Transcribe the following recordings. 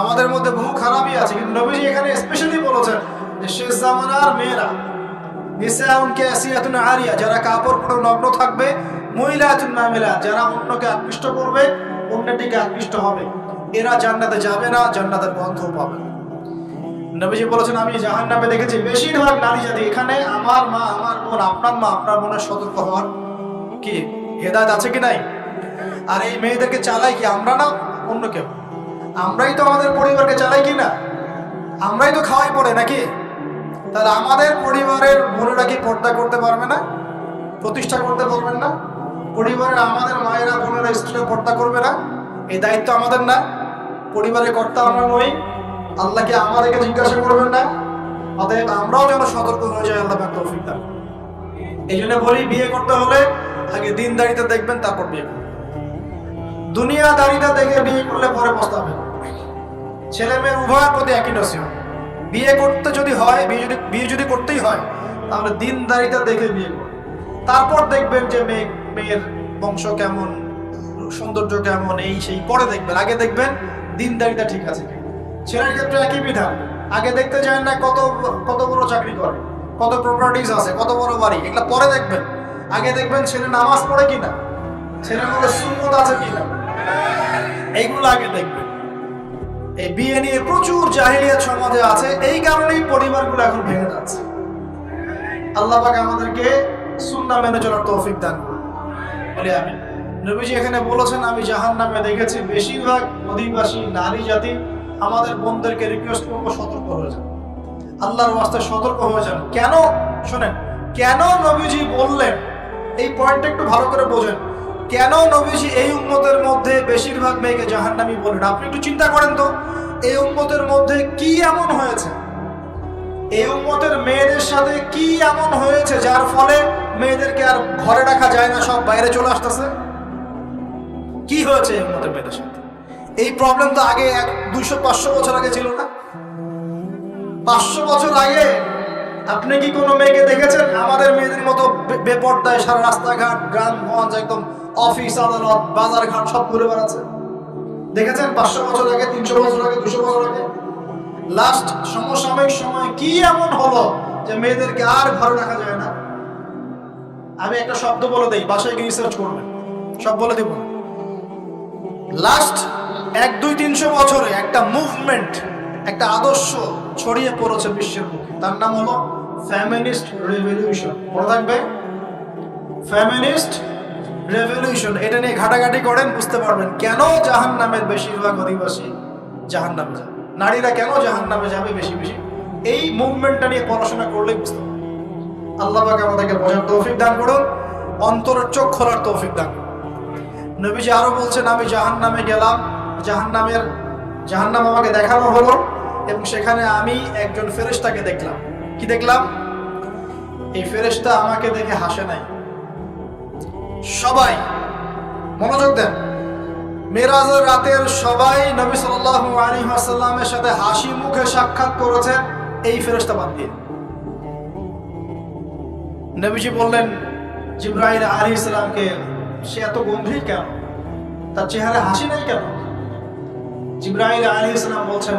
আমাদের মধ্যে বহু খারাপই আছে। কিন্তু নবীজি এখানে স্পেশালি বলেছেন যে শেষ জামানার মেয়েরা যারা কাপড় পরে নগ্ন থাকবে যারা অন্যকে আকৃষ্ট করবে আকৃষ্ট হবে। এরা জান্নাতে যাবে না, জান্নাতের পাবে নবীজি বলেছেন, আমি জাহান নামে দেখেছি, বেশিরভাগ নারী জাতি এখানে আমার মা, আমার বোন, আপনার মা, আপনার বোনের সতর্ক হওয়ার কি হেদায়ত আছে কি নাই? আর এই মেয়েদেরকে চালাই কি আমরা না অন্য কেউ? আমরাই তো আমাদের পরিবারকে চালাই কি না? আমরাই তো খাওয়াই পড়ে নাকি? তাহলে আমাদের পরিবারের বোনেরা কি পর্দা করতে পারবে না? প্রতিষ্ঠা করতে পারবেন না? পরিবারের আমাদের মায়েরা, বোনেরা, স্ত্রীরা পর্দা করবে না? এই দায়িত্ব আমাদের না। পরিবারের কর্তা আমরা নই। আল্লাহকে আমাদেরকে জিজ্ঞাসা করবেন না? অতএব আমরাও যেন সতর্ক হয়ে যাই, আল্লাহ তৌফিক দান। এই জন্য বলি, বিয়ে করতে হলে আগে দিনদারিতে দেখবেন, তারপর বিয়ে করবেন। দুনিয়াদারিটা দেখে বিয়ে করলে পরে পস্তাবেন। ছেলে মেয়ের উভয়ের প্রতি একই নসিহত। বিয়ে করতে যদি হয়, বিয়ে যদি বিয়ে যদি করতেই হয়, তাহলে দিনদারিতা দেখে বিয়ে করুন তারপর দেখবেন যে মেয়ে মেয়ের বংশ কেমন, সৌন্দর্য কেমন, এই সেই পরে দেখবেন। আগে দেখবেন দিনদারিতা ঠিক আছে ছেলের ক্ষেত্রে একই বিধান। আগে দেখতে যায় না কত কত বড় চাকরি করে, কত প্রপার্টিজ আছে, কত বড় বাড়ি, এগুলো পরে দেখবেন। আগে দেখবেন ছেলে নামাজ পড়ে কিনা, ছেলের মধ্যে সুন্নত আছে কিনা। এইগুলো আগে দেখবেন। এই বিয়ে নিয়ে প্রচুর জাহিলিয়াত সমাজে আছে। এই কারণেই পরিবারগুলো এখন ভেঙে যাচ্ছে। আল্লাহ পাক আমাদেরকে সুন্নাহ মেনে চলার তৌফিক দান করুন। আমি নবীজি এখানে বলেছেন, আমি জাহান নামে দেখেছি বেশিরভাগ অধিবাসী নারী জাতি আমাদের বোনদেরকে রিকোয়েস্ট করব সতর্ক হয়ে যান। আল্লাহর ওয়াস্তে সতর্ক হয়ে যান। কেন? শোনেন, কেন নবীজি বললেন? এই পয়েন্টটা একটু ভালো করে বোঝেন। কেন নবীজি এই উম্মতের মধ্যে বেশিরভাগ মেয়েকে জাহান্নামি বলেন আপনি একটু চিন্তা করেন তো, এই উম্মতের মধ্যে কি এমন হয়েছে? এই উম্মতের মেয়েদের সাথে কি এমন হয়েছে যার ফলে মেয়েদেরকে আর ঘরে রাখা যায় না, সব বাইরে চলে আসতেছে? কি হয়েছে এই উম্মতের মেয়েদের সাথে? এই প্রবলেম তো আগে এক, দুইশো, পাঁচশো বছর আগে ছিল না? পাঁচশো বছর আগে আপনি কি কোনো মেয়েকে দেখেছেন? আমাদের মেয়েদের মতো বেপর্দায় সারা রাস্তাঘাট, গ্রামগঞ্জ, একদম অফিস আদালত, বাজারঘাট সব ঘুরে বেড়াচ্ছে। দেখেছেন পাঁচশো বছর আগে, তিনশো বছর আগে, দুশো বছর আগে? লাস্ট সমসাময়িক সময় কি এমন হলো যে মেয়েদেরকে আর ঘরে রাখা যায় না? আমি একটা শব্দ বলে দেই, বাসায় গিয়ে রিসার্চ করবেন। সব বলে দিব লাস্ট এক, দুই, তিনশো বছরে একটা মুভমেন্ট একটা আদর্শ ছড়িয়ে পড়েছে বিশ্বের বুকে তার নাম হলো ফ্যামিনিস্ট রেভলিউশন মনে থাকবে? ফ্যামিনিস্ট রেভলিউশন এটা নিয়ে ঘাটাঘাটি করেন, বুঝতে পারবেন কেন জাহান নামের বেশিরভাগ অধিবাসী জাহান নামে যাবে। নারীরা কেন জাহান নামে যাবে বেশি বেশি? এই মুভমেন্টটা নিয়ে পড়াশোনা করলেই বুঝতে পারবেন। আল্লাহ পাক আমাদেরকে বোঝার তৌফিক দান করুন, অন্তরের চোখ খোলার তৌফিক দান করুন। নবীজি আরও বলছেন, আমি জাহান নামে গেলাম জাহান নামের জাহান নাম আমাকে দেখানো হলো। এবং সেখানে আমি একজন ফেরেশতাকে দেখলাম। কি দেখলাম? এই ফেরেশতা আমাকে দেখে হাসে নাই। সবাই, মনোযোগ দেন। মেরাজের রাতের সবাই নবী সাল্লাল্লাহু আলাইহি ওয়াসাল্লামের সাথে হাসি মুখে সাক্ষাৎ করেছেন এই ফেরেশতা বাদ দিয়ে। নবীজি বললেন জিব্রাহিল আলী ইসলামকে সে এত গম্ভীর কেন? তার চেহারা হাসি নাই কেন? জিব্রাহিল আলী ইসলাম বলছেন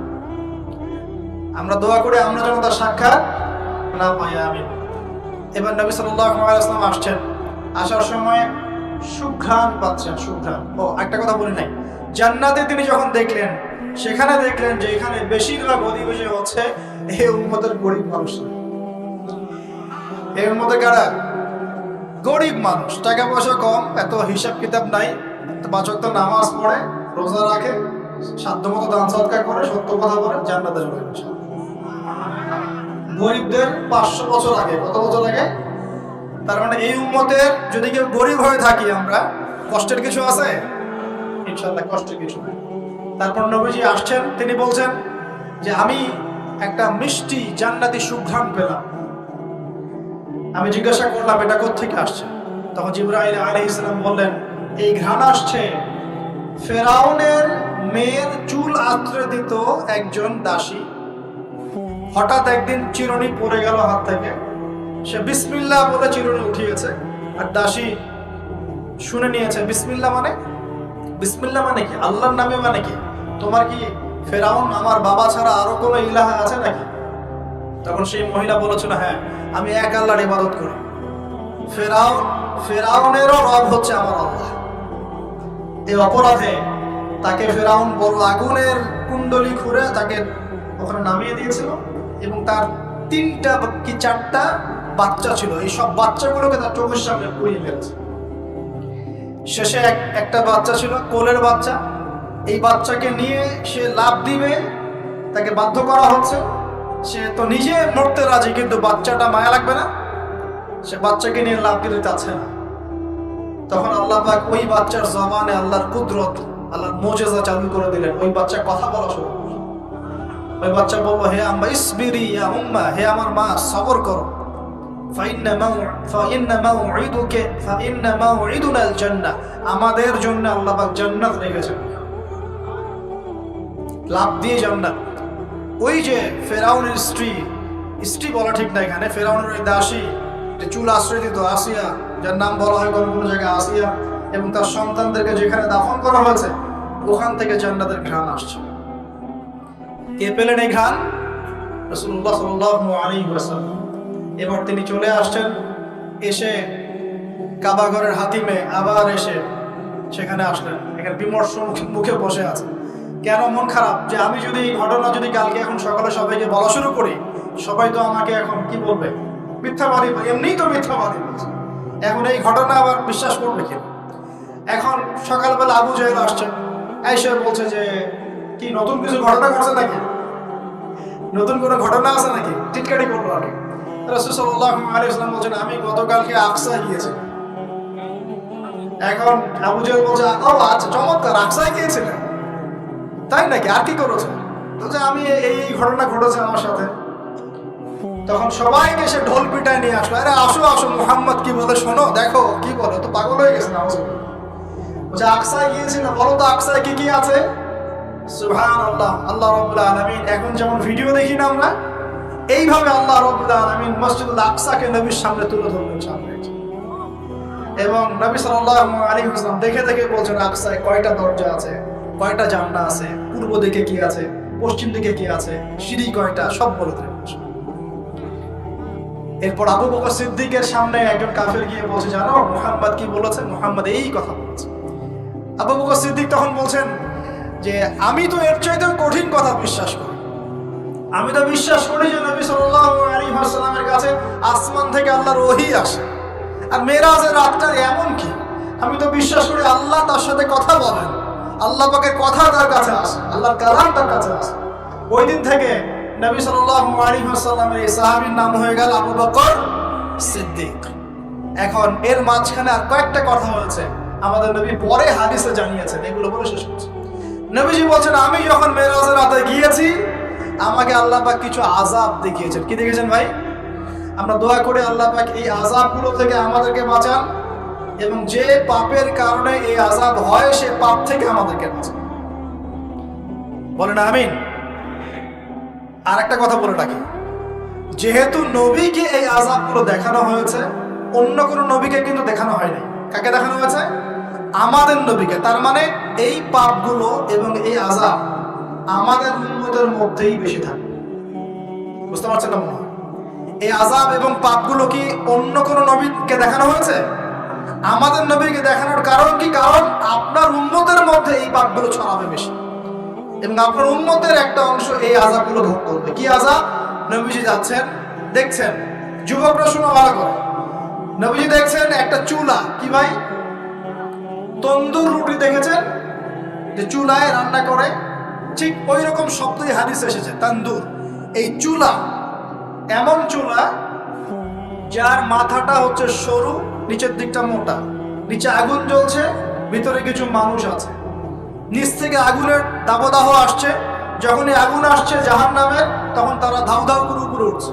আমরা দোয়া করি, আমরা যেন তার সাক্ষাৎ না পাই আমি এবার নবী আলাইহি আসছেন। আসার সময় সুঘ্রাণ পাচ্ছেন, সুঘ্রাণ। ও, একটা কথা বলি নাই। জান্নাতে তিনি যখন দেখলেন, সেখানে দেখলেন যে এখানে বেশিরভাগ অধিবেশী হচ্ছে এই উম্মতের গরিব মানুষ। এই উম্মতের কারা? গরিব মানুষ। টাকা পয়সা কম, এত হিসাব কিতাব নাই। পাঁচক তো নামাজ পড়ে, রোজা রাখে সাধ্য মতো দান সৎকার করে, সত্য কথা বলে, জান্নাতে ইনশাআল্লাহ। গরিবদের পাঁচশো বছর আগে, কত বছর আগে? তার মানে এই উম্মতের যদি কেউ গরিব হয়ে থাকি আমরা, কষ্টের কিছু আছে? ইনশাল্লাহ কষ্টের কিছু তারপর নবীজি আসছেন, তিনি বলছেন যে, আমি একটা মিষ্টি জান্নাতি সুঘ্রাণ পেলাম। আমি জিজ্ঞাসা করলাম, এটা কোথেকে আসছে? তখন জিব্রাইল আলী ইসলাম বললেন, এই ঘ্রাণ আসছে ফেরাউনের মেয়ের চুল আত্রে দিত একজন দাসী হঠাৎ একদিন চিরুনি পড়ে গেল হাত থেকে। সে বিসমিল্লাহ বলে চিরুনি উঠিয়েছে। আর দাসী শুনে নিয়েছে, বিসমিল্লাহ মানে? বিসমিল্লাহ মানে কি? আল্লাহর নামে মানে কি? তোমার কি ফেরাউন আমার বাবা ছাড়া আরও কোনো ইলাহা আছে নাকি? তখন সেই মহিলা বলেছিল হ্যাঁ আমি এক আল্লাহর ইবাদত করি। ফেরাউন, ফেরাউনেরও রব হচ্ছে আমার আল্লাহ। এই অপরাধে তাকে ফেরাউন বড় আগুনের কুণ্ডলি খুঁড়ে তাকে ওখানে নামিয়ে দিয়েছিল। এবং তার তিনটা কি চারটা বাচ্চা ছিল। এই সব বাচ্চাগুলোকে তার চোখের সামনে পুড়িয়ে ফেলেছে শেষে এক, একটা বাচ্চা ছিল, কোলের বাচ্চা। এই বাচ্চাকে নিয়ে সে লাভ দিবে, তাকে বাধ্য করা হচ্ছে। সে তো নিজে মরতে রাজি, কিন্তু বাচ্চাটা মায়া লাগবে না। সে বাচ্চাকে নিয়ে লাভ দিতে চাচ্ছে না। তখন আল্লাহ ওই বাচ্চার জবানে আল্লাহর কুদরত, আল্লাহর মোজেজা চালু করে দিলেন। ওই বাচ্চা কথা বলা শুরু। ওই বাচ্চা বলব হে আম্মা, ইসবিরি ইয়া উম্মা, হে আমার মা, সবর করো। আমাদের জন্য জান্নাত রেখেছেন। লাভ দিয়ে জান্নাত। ওই যে ফেরাউনের স্ত্রী স্ত্রী বলা ঠিক না এখানে, ফেরাউনের ওই দাসী চুল আশ্রয় দিত আসিয়া, যার নাম বলা হয় কোনো কোনো জায়গায় আসিয়া, এবং তার সন্তানদেরকে যেখানে দাফন করা হয়েছে, ওখান থেকে জান্নাতের ঘ্রাণ আসছে। কে পেলেন এই ঘ্রাণ এবার তিনি চলে আসছেন, এসে কাবাগরের হাতিমে আবার এসে সেখানে আসলেন। এখানে বিমর্ষ মুখে- বসে আছে। কেন মন খারাপ? যে আমি যদি এই ঘটনা যদি কালকে এখন সকালে সবাইকে বলা শুরু করি, সবাই তো আমাকে এখন কি বলবে? মিথ্যাবাদী এমনিই তো মিথ্যাবাদী। বলছে এখন এই ঘটনা আবার বিশ্বাস করবে কি? এখন সকালবেলা আবু জাহেল আসছে, এসে বলছে যে কি, নতুন কিছু ঘটনা ঘটছে নাকি? নতুন কোনো ঘটনা আছে নাকি? টিটকারি করল আর কি আমি গতকালকে গিয়েছি এখন আবু বলছে, ও আচ্ছা চমৎকার তাই নাকি? আর কি করেছে? আমি এই ঘটনা ঘটেছে আমার সাথে। তখন সবাইকে সে ঢোল পিটায় নিয়ে আসলো। আরে, আসো আসো, মোহাম্মদ, কি বলে শোনো? দেখো, কি বলে? তো পাগল হয়ে গেছে না বলছে, আকসায় গিয়েছিল বলো তো, আকসায় কি কি আছে? আল্লাহ এখন যেমন ভিডিও দেখি না আমরা, এইভাবে আল্লাহ মসজিদুল আকসাকে নবীর সামনে তুলে এবং নবী দেখে দেখে বলছেন, আকসায় কয়টা দরজা আছে? কয়টা জানলা আছে? পূর্ব দিকে কি আছে? পশ্চিম দিকে কি আছে? সিঁড়ি কয়টা? সব বলে এরপর আবু বকর সিদ্দিকের সামনে একজন কাফের গিয়ে বলছে, জানো, মোহাম্মদ কি বলেছে? মোহাম্মদ এই কথা বলেছে। আবু বকর সিদ্দিক তখন বলছেন যে আমি তো এর চাইতে কঠিন কথা বিশ্বাস করি। আমি তো বিশ্বাস করি যে নবী ওয়াসাল্লামের কাছে আসমান থেকে আল্লাহর ওহী আসে। আর মেরাজের রাতটা এমন কি? আমি তো বিশ্বাস করি আল্লাহ তার সাথে কথা বলেন। আল্লাহ পাকের কথা তার কাছে আসে, আল্লাহর কালাম তার কাছে আসে। ওই দিন থেকে নবী ওয়াসাল্লামের এই সাহাবীর নাম হয়ে গেল আবু বকর সিদ্দিক। এখন এর মাঝখানে আর কয়েকটা কথা হয়েছে। আমাদের নবী পরে হাদিসে জানিয়েছেন, এগুলো বলে শেষ করছে। নবীজি বলছেন, আমি যখন মেরাজের রাতে গিয়েছি, আমাকে আল্লাহ পাক কিছু আজাব দেখিয়েছেন। কি দেখেছেন ভাই? আমরা দোয়া করে আল্লাহ পাক এই আজাবগুলো থেকে আমাদেরকে বাঁচান এবং যে পাপের কারণে এই আজাব হয়, সে পাপ থেকে আমাদেরকে বাঁচান। বলেন আমিন। আর একটা কথা বলে রাখি। যেহেতু নবীকে এই আজাবগুলো দেখানো হয়েছে, অন্য কোনো নবীকে কিন্তু দেখানো হয়নি। কাকে দেখানো হয়েছে? আমাদের নবীকে, তার মানে এই পাপগুলো এবং এই আজাব আমাদের উন্মতের মধ্যেই বেশি থাকে। বুঝতে পারছেন না? এই আজাব এবং পাপগুলো কি অন্য কোনো নবীকে দেখানো হয়েছে? আমাদের নবীকে দেখানোর কারণ কি? কারণ আপনার উন্মতের মধ্যে এই পাপগুলো ছড়াবে বেশি। এবং আপনার উন্মতের একটা অংশ এই আজাবগুলো ভোগ করবে। কি আজাব নবীজি যাচ্ছেন, দেখছেন, যুবকরা শোনা ভালো করে। নবীজি দেখছেন একটা চুলা। কি ভাই? তন্দুর রুটি দেখেছেন? যে চুলায় রান্না করে, ঠিক ওই রকম শব্দই হাদিস এসেছে, তান্দুর। এই চুলা, এমন চুলা যার মাথাটা হচ্ছে সরু, নিচের দিকটা মোটা। নিচে আগুন জ্বলছে, ভিতরে কিছু মানুষ আছে। নিচ থেকে আগুনের দাবদাহ আসছে। যখনই আগুন আসছে জাহান নামের তখন তারা ধাউ ধাউ করে উপরে উঠছে।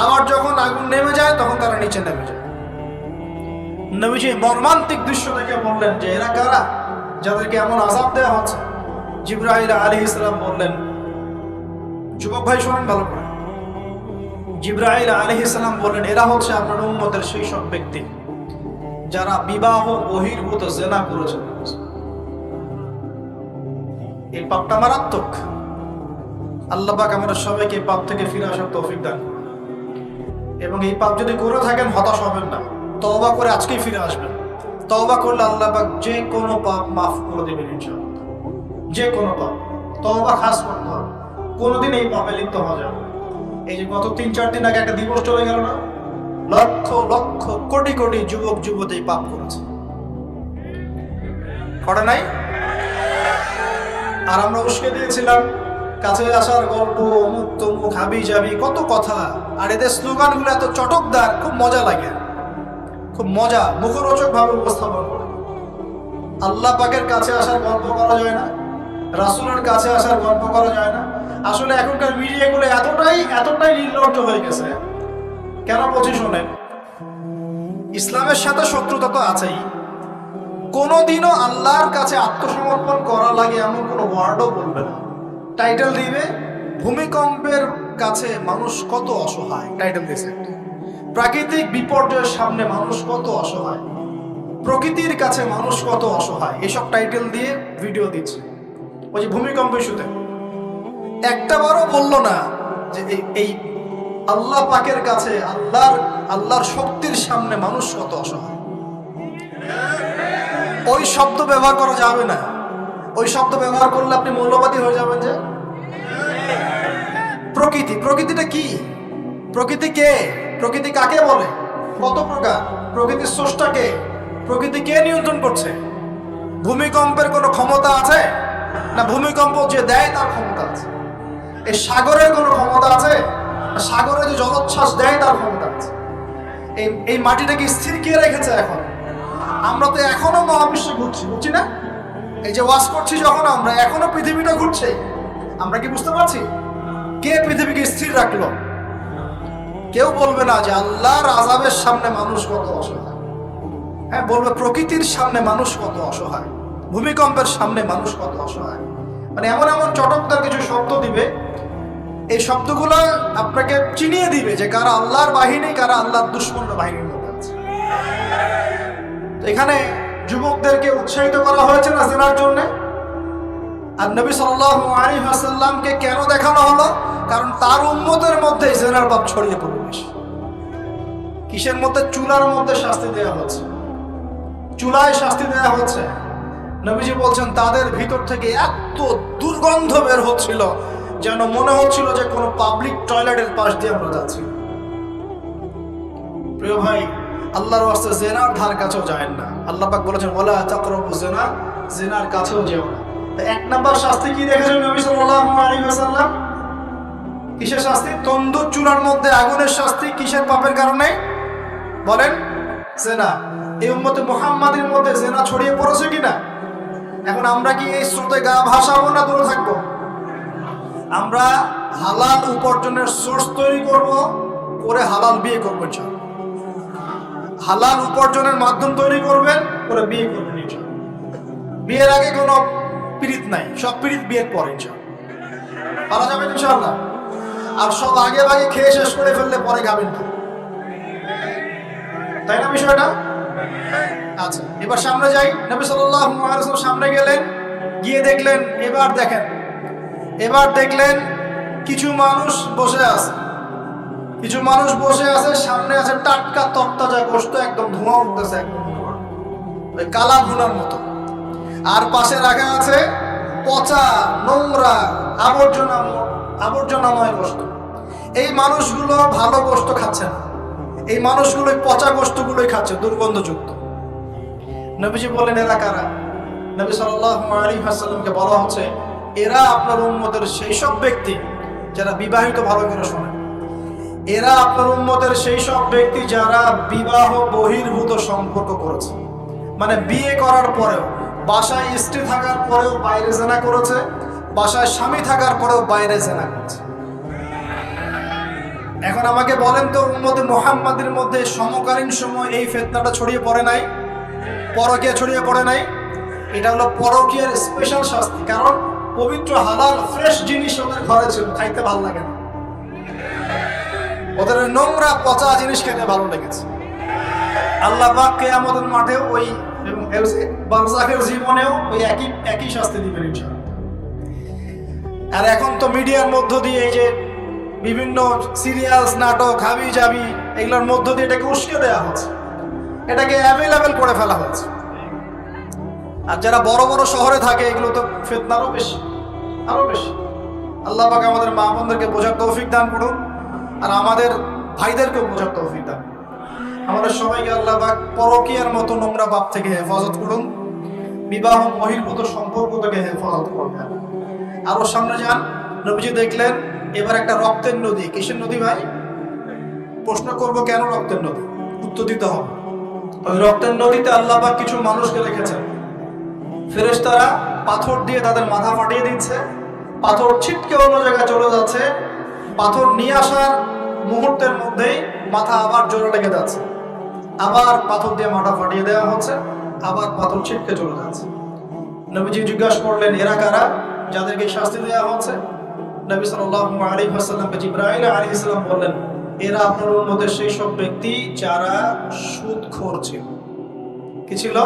আবার যখন আগুন নেমে যায়, তখন তারা নিচে নেমে যায়। নবীজি মর্মান্তিক দৃশ্য দেখে বললেন, যে এরা কারা? যাদেরকে এমন আজাব দেওয়া হচ্ছে? জিব্রাহিল আলী ইসলাম বললেন, যুবক ভাই, শোনেন ভালো করে। জিব্রাহিল আলী ইসলাম বললেন, এরা হচ্ছে আপনার উম্মতের সেই সব ব্যক্তি, যারা বিবাহ, বহির্ভূত, জেনা করেছে। এই পাপটা মারাত্মক। আল্লাহ পাক আমাদের সবাইকে এই পাপ থেকে ফিরে আসার তৌফিক দান এবং এই পাপ যদি করে থাকেন, হতাশ হবেন না। তওবা করে আজকেই ফিরে আসবেন। তওবা করলে আল্লাহ পাক যে কোনো পাপ মাফ করে দেবেন ইনশাআল্লাহ। যে কোনো পাপ। তওবা খাস করতে হবে। কোনোদিন এই পাপে লিপ্ত হওয়া যাবে এই যে গত তিন চার দিন আগে একটা দিবস চলে গেল না? লক্ষ লক্ষ, কোটি কোটি যুবক, যুবতী পাপ করেছে। করে নাই? আর আমরা উস্কে দিয়েছিলাম, কাছে আসার গল্প অমুক তমুক হাবি যাবি কত কথা। আর এদের স্লোগানগুলো এত চটকদার, খুব মজা লাগে। খুব মজা মুখরোচক ভাবে উপস্থাপন করে। আল্লাহ পাকের কাছে আসার গল্প করা যায় না, রাসুলের কাছে আসার গল্প করা যায় না। আসলে এখনকার মিডিয়াগুলো এতটাই এতটাই নির্লজ্জ হয়ে গেছে। কেন বলছি শোনেন? ইসলামের সাথে শত্রুতা তো আছেই। কোনোদিনও আল্লাহর কাছে আত্মসমর্পণ করা লাগে এমন কোনো ওয়ার্ডও বলবে না। টাইটেল দিবে, ভূমিকম্পের কাছে মানুষ কত অসহায়। টাইটেল দিয়েছে। একটা। প্রাকৃতিক বিপর্যয়ের সামনে মানুষ কত অসহায়? প্রকৃতির কাছে মানুষ কত অসহায়? এসব টাইটেল দিয়ে ভিডিও দিচ্ছে। ওই যে ভূমিকম্প ইস্যুতে একটা বারও বলল না যে এই আল্লাহ পাকের কাছে, আল্লাহর আল্লাহর শক্তির সামনে মানুষ কত অসহায়? ওই শব্দ ব্যবহার করা যাবে না। ওই শব্দ ব্যবহার করলে আপনি মৌলবাদী হয়ে যাবেন যে? প্রকৃতি। প্রকৃতিটা কি? প্রকৃতি কে? প্রকৃতি কাকে বলে? কত প্রকার? প্রকৃতির স্রষ্টা কে? প্রকৃতি কে নিয়ন্ত্রণ করছে? ভূমিকম্পের কোনো ক্ষমতা আছে? না ভূমিকম্প যে দেয় তার ক্ষমতা আছে? এই সাগরের কোনো ক্ষমতা আছে? সাগরে যে জলোচ্ছ্বাস দেয় তার ক্ষমতা আছে? এই এই মাটিটাকে স্থির কে রেখেছে এখন? আমরা তো এখনও মহাবিশ্বে ঘুরছি, বুঝছি না? এই যে ওয়াশ করছি যখন আমরা, এখনও পৃথিবীটা ঘুরছে। আমরা কি বুঝতে পারছি? কে পৃথিবীকে স্থির রাখল? কেউ বলবে না যে আল্লাহর আজাবের সামনে মানুষ কত অসহায়। হ্যাঁ বলবে প্রকৃতির সামনে মানুষ কত অসহায়, ভূমিকম্পের সামনে মানুষ কত অসহায়। মানে এমন এমন চটকদার কিছু শব্দ দিবে, এই শব্দগুলো আপনাকে চিনিয়ে দিবে যে কারা আল্লাহর বাহিনী, কারা আল্লাহর দুশ্মন বাহিনীর মধ্যে আছে। এখানে যুবকদেরকে উৎসাহিত করা হয়েছে না জেনার জন্য? আর নবী সাল্লাল্লাহু আলাইহি ওয়াসাল্লামকে কেন দেখানো হলো? কারণ তার উম্মতের মধ্যে জেনার বাপ ছড়িয়ে বেশি। কিসের মধ্যে? চুলার মধ্যে শাস্তি দেওয়া হচ্ছে। চুলায় শাস্তি দেওয়া হচ্ছে। নবীজি বলছেন, তাদের ভিতর থেকে এত দুর্গন্ধ বের হচ্ছিল যেন মনে হচ্ছিল যে কোনো পাবলিক টয়লেটের পাশ দিয়ে আমরা যাচ্ছি। প্রিয় ভাই, আল্লাহর ওয়াস্তে জেনার ধার কাছেও যায় না। আল্লাহ পাক বলেছেন ওলা তাকরাবু জেনা, জেনার কাছেও যেও না। এক নাম্বার শাস্তি কি দেখেছেন নবী সাল্লাল্লাহু আলাইহি ওয়াসাল্লাম? কিসের শাস্তি? তন্দুর চুলার মধ্যে আগুনের শাস্তি কিসের পাপের কারণে? বলেন, জেনা এই উম্মতে মুহাম্মাদের মধ্যে জেনা ছড়িয়ে পড়েছে কিনা এখন আমরা কি এই স্রোতে গা ভাসাবো না দূরে থাকব আমরা হালাল উপার্জনের সোর্স তৈরি করব, করে হালাল বিয়ে করব। হালাল উপার্জনের মাধ্যম তৈরি করবেন, করে বিয়ে করবেন। বিয়ের আগে কোনো পীড়িত নাই, সব পীড়িত বিয়ের পরে, ইনশাআল্লাহ। পারা যাবে ইনশাআল্লাহ আর সব আগে ভাগে খেয়ে শেষ করে ফেললে পরে গাবেন না তাই না বিষয়টা? আচ্ছা এবার সামনে যাই। নবী ওয়াসাল্লাম সামনে গেলেন, গিয়ে দেখলেন, এবার দেখেন, এবার দেখলেন কিছু মানুষ বসে আছে। কিছু মানুষ বসে আছে, সামনে আছে টাটকা তত্তাজা গোস্ত, একদম ধোঁয়া উঠতেছে একদম ওই কালা ভুনার মতো। আর পাশে রাখা আছে পচা, নোংরা আবর্জনা আবর্জনাময় গোস্ত। এই মানুষগুলো ভালো গোস্ত খাচ্ছে না। এই মানুষগুলো এই পচা গোস্তগুলোই খাচ্ছে, দুর্গন্ধযুক্ত। নবীজি বলেন, এরা কারা? নবী আলাইহি বলা হচ্ছে, এরা আপনার উম্মতের সেই সব ব্যক্তি যারা বিবাহিত ভালো করে শোনেন এরা আপনার উম্মতের সেই সব ব্যক্তি যারা বিবাহ বহির্ভূত সম্পর্ক করেছে। মানে বিয়ে করার পরেও, বাসায় স্ত্রী থাকার পরেও বাইরে জেনা করেছে, বাসায় স্বামী থাকার পরেও বাইরে জেনা করেছে। এখন আমাকে বলেন তো, উম্মতে মোহাম্মদের মধ্যে সমকালীন সময় এই ফেতনাটা ছড়িয়ে পড়ে নাই? পরকীয়া ছড়িয়ে পড়ে নাই? এটা হলো পরকীয়ার স্পেশাল শাস্তি, কারণ পবিত্র, হালাল ফ্রেশ জিনিস ওদের ঘরে ছিল, খাইতে ভালো লাগে না। ওদের নোংরা, পচা জিনিস খেতে ভালো লেগেছে। আল্লাহ পাক আমাদের মাঠে ওই এবং বারজাখের জীবনেও ওই একই একই শাস্তি দিবেন আর এখন তো মিডিয়ার মধ্য দিয়ে এই যে বিভিন্ন সিরিয়ালস, নাটক হাবি জাবি এগুলোর মধ্য দিয়ে এটাকে উস্কে দেওয়া হচ্ছে। এটাকে অ্যাভেলেবেল করে ফেলা হচ্ছে। আর যারা বড় বড় শহরে থাকে, এগুলো তো ফেতনা আরও বেশি আরও বেশি। আল্লাহ পাক আমাদের মা বোনদেরকে বোঝার তৌফিক দান করুন, আর আমাদের ভাইদেরকেও বোঝার তৌফিক দান আমাদের সবাইকে আল্লাহ পাক পরকীয়ার মতো নোংরা পাপ থেকে হেফাজত করুন, বিবাহ বহির্ভূত সম্পর্ক থেকে হেফাজত করবেন আরও সামনে যান, নবীজি দেখলেন এবার একটা রক্তের নদী। কিসের নদী ভাই? প্রশ্ন করব কেন রক্তের নদী? উত্তর দিতে হবে। ওই রক্তের নদীতে আল্লাহ পাক কিছু মানুষকে রেখেছেন। ফেরেশতারা পাথর দিয়ে তাদের মাথা ফাটিয়ে দিচ্ছে। পাথর ছিটকে অন্য জায়গায় চলে যাচ্ছে। পাথর নিয়ে আসার মুহূর্তের মধ্যেই মাথা আবার জোরে লেগে যাচ্ছে। আবার পাথর দিয়ে মাথা ফাটিয়ে দেওয়া হচ্ছে। আবার পাথর ছিটকে চলে যাচ্ছে। নবীজি জিজ্ঞাসা করলেন, এরা কারা? যাদেরকে শাস্তি দেওয়া হচ্ছে? নবী সাল্লাল্লাহু আলাইহি ওয়াসাল্লামকে আলাইহিস সালাম বললেন, এরা আপনার মধ্যে সেই সব ব্যক্তি যারা সুদখোর ছিল। কি ছিল?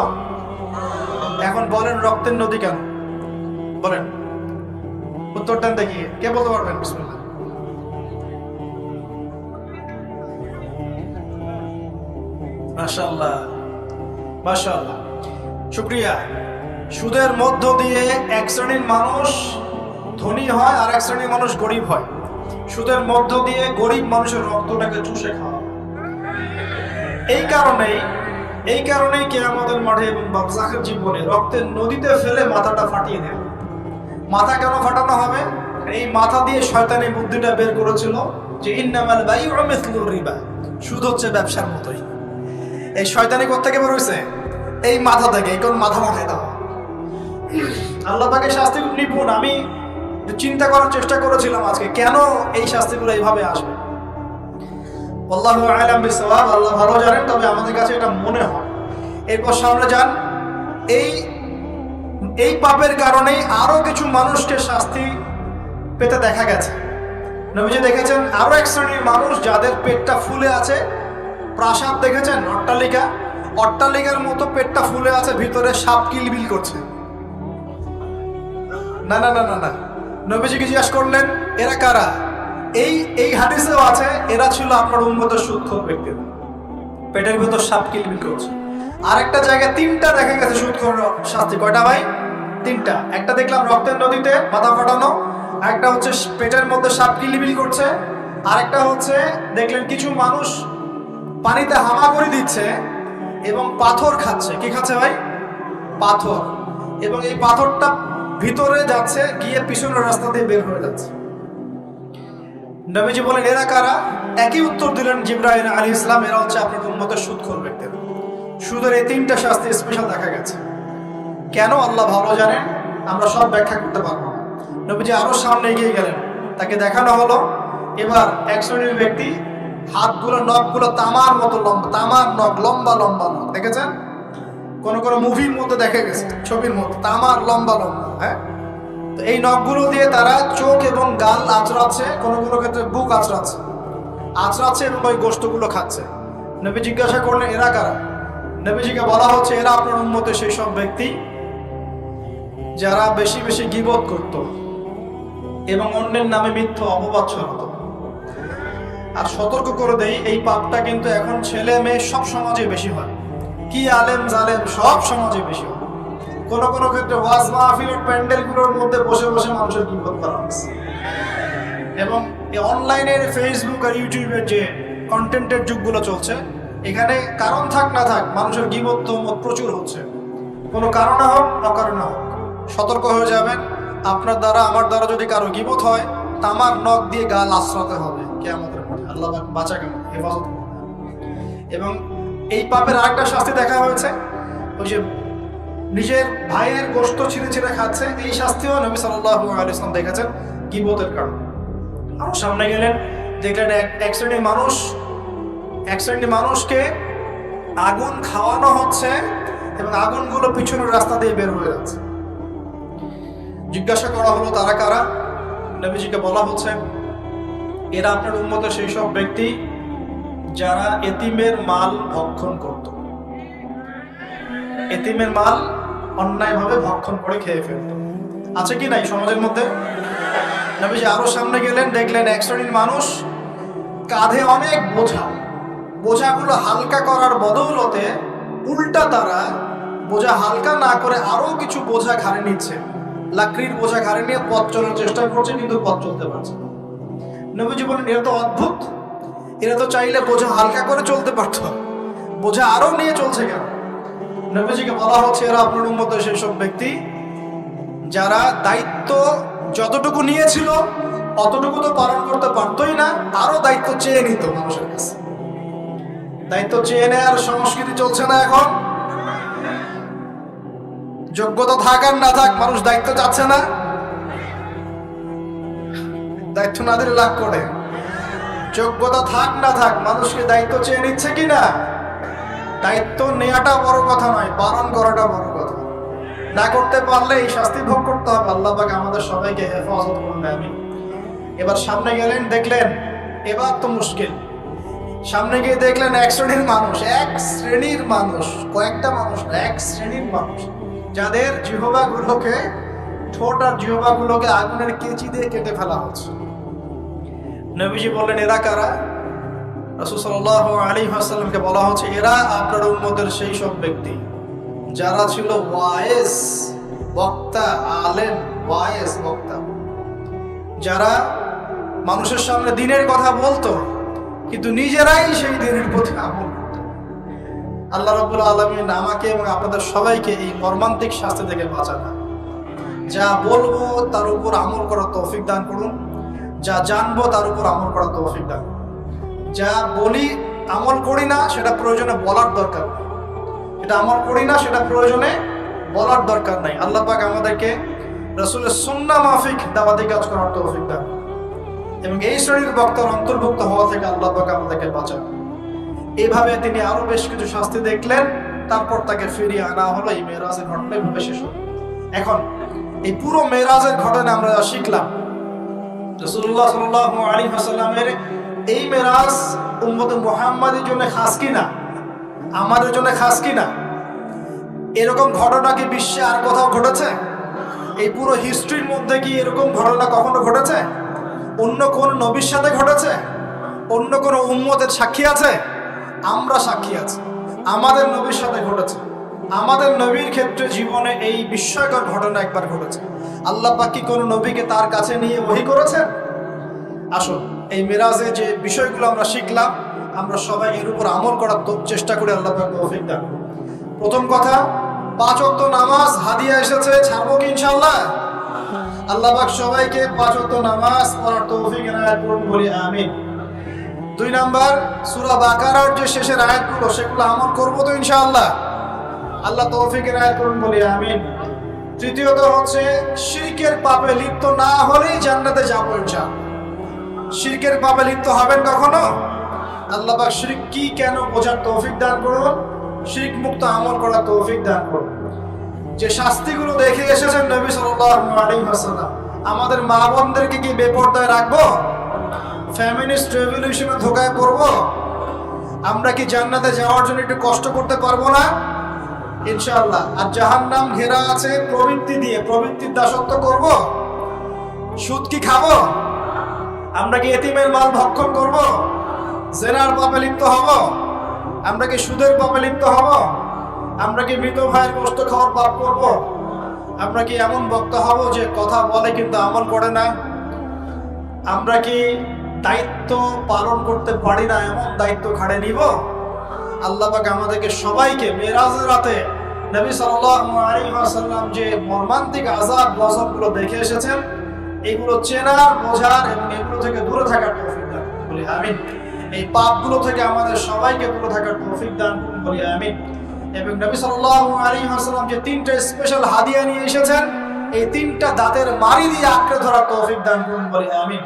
এখন বলেন রক্তের নদী কেন? বলেন। কে বলতে পারবেন? বিসমিল্লাহ। মাশাআল্লাহ মাশাআল্লাহ। শুক্রিয়া। সুদের মধ্য দিয়ে এক শ্রেণির মানুষ ধনী হয় আর এক শ্রেণির মানুষ গরিব হয়। সুদের মধ্য দিয়ে গরিব মানুষের রক্তটাকে চুষে খাওয়া। এই কারণেই এই কারণেই কেয়ামতের মাঠে এবং বাবজাকের জীবনে রক্তের নদীতে ফেলে মাথাটা ফাটিয়ে দেয় মাথা কেন ফাটানো হবে? এই মাথা দিয়ে শয়তানি বুদ্ধিটা বের করেছিল যে ইন্নামাল বাইউ মিথলুর রিবা, সুদ হচ্ছে ব্যবসার মতোই। এই শয়তানি থেকে বের হয়েছে? এই মাথা থেকে, এই কোন মাথা মাথায় দাও আল্লাহ তাকে শাস্তি নিপুণ, আমি চিন্তা করার চেষ্টা করেছিলাম আজকে, কেন এই শাস্তিগুলো এইভাবে আসবে? আল্লাহু আলাম আল্লাহ ভালো জানেন, তবে আমাদের কাছে এটা মনে হয়। এরপর সামনে যান। এই এই পাপের কারণেই আরও কিছু মানুষকে শাস্তি পেতে দেখা গেছে। নবীজি দেখেছেন, আরও এক শ্রেণির মানুষ যাদের পেটটা ফুলে আছে, প্রাসাদ দেখেছেন, অট্টালিকা? অট্টালিকার মতো পেটটা ফুলে আছে, ভিতরে সাপ কিলবিল করছে। না না না না না। নবীজিকে জিজ্ঞাসা করলেন, এরা কারা? এই এই হাদিসেও আছে, এরা ছিল আপনার উন্মত সুস্থ ব্যক্তি। পেটের ভেতর সাপ কিলবিল করছে আর একটা জায়গায় তিনটা দেখা গেছে সুদ শাস্তি। কয়টা ভাই? তিনটা। একটা দেখলাম রক্তের নদীতে মাথা ফাটানো একটা হচ্ছে পেটের মধ্যে সাপ কিলবিল করছে আর একটা হচ্ছে দেখলেন কিছু মানুষ পানিতে হামাগুড়ি দিচ্ছে এবং পাথর খাচ্ছে। কি খাচ্ছে ভাই? পাথর। এবং এই পাথরটা ভিতরে যাচ্ছে, গিয়ে পিছনের রাস্তা দিয়ে বের হয়ে যাচ্ছে। নবীজি বলেন, এরা কারা? একই উত্তর দিলেন জিব্রাহিম আলী ইসলাম এরা হচ্ছে আপনার উন্মতের সুদ করবে সুদের এই তিনটা শাস্তি স্পেশাল দেখা গেছে। কেন আল্লাহ ভালো জানেন? আমরা সব ব্যাখ্যা করতে পারব নবীজি আরও সামনে এগিয়ে গেলেন। তাকে দেখানো হলো, এবার এক শ্রেণির ব্যক্তি হাতগুলো, নখগুলো তামার মতো লম্বা, তামার নখ, লম্বা লম্বা নখ, দেখেছেন? কোন কোন মুভির মধ্যে দেখা গেছে, ছবির মধ্যে। তামার লম্বা লম্বা হ্যাঁ? তো এই নখগুলো দিয়ে তারা চোখ এবং গাল আঁচড়াচ্ছে, কোনো কোনো ক্ষেত্রে বুক আঁচড়াচ্ছে। আঁচড়াচ্ছে এবং ওই গোস্তগুলো খাচ্ছে। নবী জিজ্ঞাসা করলেন, এরা কারা? নবীজিকে বলা হচ্ছে এরা আপনার উন্মতে সেই সব ব্যক্তি যারা বেশি বেশি গিবত করত এবং অন্যের নামে মিথ্য অপবাদ ছড়াত। আর সতর্ক করে দেই, এই পাপটা কিন্তু এখন ছেলে মেয়ে সব সমাজে বেশি হয়। কি আলেম জালেম, সব সমাজে বেশি কোন কোন ক্ষেত্রে ওয়াজ মাহফিলের প্যান্ডেলগুলোর মধ্যে বসে বসে মানুষের বিপদ করা হচ্ছে। এবং অনলাইনের ফেসবুক আর ইউটিউবের যে কন্টেন্টের যুগগুলো চলছে, এখানে কারণ থাক না থাক, মানুষের গিবত তহমত প্রচুর হচ্ছে। কোনো কারণে হোক, অকারণে হোক, সতর্ক হয়ে যাবেন। আপনার দ্বারা, আমার দ্বারা যদি কারও গিবত হয়, তামার নখ দিয়ে গাল আশ্রাতে হবে কে আমাদের আল্লাহ বাঁচা কেন হেফাজত এবং এই পাপের আরেকটা শাস্তি দেখা হয়েছে। ওই যে নিজের ভাইয়ের গোস্ত ছিঁড়ে ছিঁড়ে খাচ্ছে। এই শাস্তিও নবী সাল্লাল্লাহু আলাইহি ইসলাম দেখেছেন গিবতের কারণে। আরও সামনে গেলেন, দেখলেন এক শ্রেণির মানুষ, এক শ্রেণির মানুষকে আগুন খাওয়ানো হচ্ছে এবং আগুনগুলো পিছনের রাস্তা দিয়ে বের হয়ে যাচ্ছে। জিজ্ঞাসা করা হলো, তারা কারা? নবীজিকে বলা হচ্ছে, এরা আপনার উন্মতের সেই সব ব্যক্তি। যারা এতিমের মাল ভক্ষণ করত। এতিমের মাল অন্যায়ভাবে ভক্ষণ করে খেয়ে ফেলত। আছে কি নাই সমাজের মধ্যে? নবীজি আরও সামনে গেলেন, দেখলেন এক শ্রেণির মানুষ কাঁধে অনেক বোঝা। বোঝাগুলো হালকা করার বদৌলতে উল্টা তারা বোঝা হালকা না করে আরও কিছু বোঝা ঘাড়ে নিচ্ছে। লাকড়ির বোঝা ঘাড়ে নিয়ে পথ চলার চেষ্টা করছে, কিন্তু পথ চলতে পারছে না। নবীজি বলেন, এরা তো অদ্ভুত। এরা তো চাইলে বোঝা হালকা করে চলতে পারত। বোঝা আরও নিয়ে চলছে কেন? নবীজিকে বলা হচ্ছে, এরা আপনার উন্মত সেই সব ব্যক্তি যারা দায়িত্ব যতটুকু নিয়েছিল, অতটুকু তো পালন করতে পারতোই না, আরও দায়িত্ব চেয়ে নিত মানুষের কাছে। দায়িত্ব চেয়ে নেওয়ার সংস্কৃতি চলছে না এখন। যোগ্যতা থাক আর না থাক, মানুষ দায়িত্ব চাচ্ছে না। দায়িত্ব না দিলে লাভ করে? যোগ্যতা থাক না থাক, মানুষকে দায়িত্ব চেয়ে নিচ্ছে কি না দায়িত্ব নেওয়াটা বড় কথা নয় পালন করাটা বড় কথা। না করতে পারলে এই শাস্তি ভোগ করতে হবে। আল্লাহ পাক আমাদের সবাইকে হেফাজত করুন আমি এবার সামনে গেলেন, দেখলেন, এবার তো মুশকিল। সামনে গিয়ে দেখলেন এক শ্রেণির মানুষ, এক শ্রেণির মানুষ, কয়েকটা মানুষ না, এক শ্রেণির মানুষ, যাদের জিহবাগুলোকে, ঠোঁট আর জিহবাগুলোকে আগুনের কেচি দিয়ে কেটে ফেলা হচ্ছে। নবীজি বললেন, এরা কারা? রসুসল্লাহ আলী হাসাল্লামকে বলা হচ্ছে, এরা আপনার উন্মতের সেই সব ব্যক্তি যারা ছিল ওয়ায়েস বক্তা, আলেম ওয়ায়েস বক্তা। যারা মানুষের সামনে দিনের কথা বলতো, কিন্তু নিজেরাই সেই দিনের প্রতি আমল আল্লাহ রবুল আলমিন আমাকে এবং আপনাদের সবাইকে এই মর্মান্তিক শাস্তি থেকে বাঁচানা। যা বলব তার উপর আমল করার তৌফিক দান করুন। যা জানব তার উপর আমল করার তৌফিক দান। যা বলি আমল করি না, সেটা প্রয়োজনে বলার দরকার নেই। এটা আমল করি না, সেটা প্রয়োজনে বলার দরকার নাই। আল্লাহ পাক আমাদেরকে রসুলের সুন্না মাফিক দাওয়াতি কাজ করার তৌফিক দান। এবং এই শ্রেণির বক্তার অন্তর্ভুক্ত হওয়া থেকে আল্লাহ পাক আমাদেরকে বাঁচান। এইভাবে তিনি আরও বেশ কিছু শাস্তি দেখলেন, তারপর তাকে ফিরিয়ে আনা হলো, এই মেয়েরাজের ঘটনা এভাবে শেষ এখন এই পুরো মেয়েরাজের ঘটনা আমরা শিখলাম। রসুল্লাহ সাল্লাহ আলী হাসাল্লামের এই মেরাজ উম্মত মুহাম্মাদের জন্য খাস কিনা? আমাদের জন্য খাস কিনা? এরকম ঘটনা কি বিশ্বে আর কোথাও ঘটেছে? এই পুরো হিস্ট্রির মধ্যে কি এরকম ঘটনা কখনো ঘটেছে? অন্য কোন নবীর সাথে ঘটেছে? অন্য কোন উম্মতের সাক্ষী আছে? আমরা সাক্ষী আছি। আমাদের নবীর সাথে ঘটেছে। আমাদের নবীর ক্ষেত্রে জীবনে এই বিস্ময়কর ঘটনা একবার ঘটেছে। আল্লাহ পাক কোনো নবীকে তার কাছে নিয়ে ওহি করেছেন? আসুন, এই মেরাজে যে বিষয়গুলো আমরা শিখলাম, আমরা সবাই এর উপর আমল করার তো চেষ্টা করি আল্লাহ পাক তৌফিক দান। প্রথম কথা, পাঁচ নামাজ, হাদিয়া এসেছে, ছাড়বো কি ইনশাআল্লাহ? আল্লাহ পাক সবাইকে পাঁচ ওয়াক্ত নামাজ পড়ার তৌফিক এনায়েত করুন, বলি আমিন। দুই নাম্বার, সূরা বাকারার যে শেষের আয়াতগুলো, সেগুলো আমল করব তো ইনশাআল্লাহ? আল্লাহ তৌফিক এনায়েত করুন, বলি আমিন। তৃতীয়ত হচ্ছে, শিরকের পাপে লিপ্ত না হলেই জান্নাতে যাব ইনশাআল্লাহ। শিরকের পাপে লিপ্ত হবেন কখনো? আল্লাহ পাক শিরক কি কেন বোঝার তৌফিক দান করুন? শিরক মুক্ত আমল করার তৌফিক দান করুন। যে শাস্তিগুলো দেখে এসেছেন নবী আলাইহি আমাদের মা বোনদেরকে কি বেপরদায় রাখব? ফ্যামিলিস্ট রেভলিউশনে ধোকায় পড়ব? আমরা কি জান্নাতে যাওয়ার জন্য একটু কষ্ট করতে পারব না? ইনশাআল্লাহ। আর জাহান্নাম ঘেরা আছে প্রবৃত্তি দিয়ে। প্রবৃত্তির দাসত্ব করব? সুদ কি খাব? আমরা কি এতিমের মাল ভক্ষণ করব? জেনার পাপে লিপ্ত হব? আমরা কি সুদের পাপে লিপ্ত হব? আমরা কি মৃত ভাইয়ের কষ্ট খাওয়ার পাপ করব? আমরা কি এমন বক্তা হব যে কথা বলে কিন্তু আমল করে না? আমরা কি দায়িত্ব পালন করতে পারি না? এমন দায়িত্ব ঘাড়ে নিব? আল্লাহ পাক আমাদেরকে সবাইকে মেরাজের রাতে নবী ওয়াসাল্লাম যে মর্মান্তিক আযাব, গজবগুলো দেখে এসেছেন, এগুলো চেনার, বোঝার এবং এগুলো থেকে দূরে থাকার তৌফিক দান বলি আমিন। এই পাপগুলো থেকে আমাদের সবাইকে দূরে থাকার তৌফিক দান বলি আমিন। এবং নবী সাল্লাল্লাহু আলাইহি ওয়াসাল্লাম যে তিনটা স্পেশাল হাদিয়া নিয়ে এসেছেন, এই তিনটা দাঁতের মারি দিয়ে আঁকড়ে ধরার তৌফিক দান করুন, বলি আমিন।